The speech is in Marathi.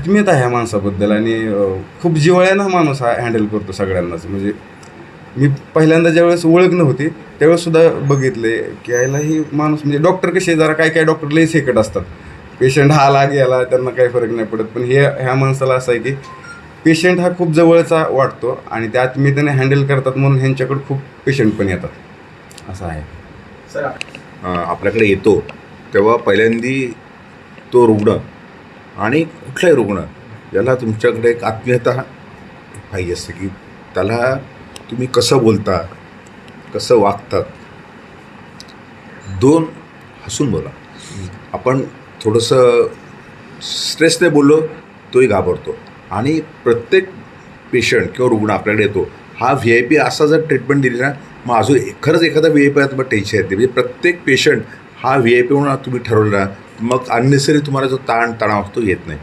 आत्मीयता आहे ह्या माणसाबद्दल आणि खूप जिव्हाळ्यानं हा माणूस हा हँडल करतो सगळ्यांनाच. म्हणजे मी पहिल्यांदा ज्यावेळेस ओळख नव्हती त्यावेळेस सुद्धा बघितले की यायला ही माणूस म्हणजे डॉक्टर कसे जरा काय काय डॉक्टर लई सेकट असतात. पेशंट हा आला गेला त्यांना काही फरक नाही पडत. पण हे ह्या माणसाला असं आहे की पेशंट हा खूप जवळचा वाटतो आणि त्या आत्मीयतेने हँडल करतात म्हणून ह्यांच्याकडे खूप पेशंट पण येतात. असं आहे. सर आपल्याकडे येतो तेव्हा पहिल्यांदी तो रुग्ण आणि कुठलाही रुग्ण याला तुमच्याकडे एक आत्मीयता पाहिजे असते की त्याला तुम्ही कसं बोलता कसं वागतात. दोन हसून बोला. आपण थोडंसं स्ट्रेसने बोललो तोही घाबरतो. आणि प्रत्येक पेशंट किंवा रुग्ण आपल्याकडे येतो हा व्ही आय पी असा जर ट्रीटमेंट दिली ना मग अजून खरंच एखादा व्ही आय पी तुम्हाला टेन्शन येते. म्हणजे प्रत्येक पेशंट हा व्ही आय पी म्हणून तुम्ही ठरवला मग अननेसरी तुम्हाला जो ताण तणाव असतो येत नाही.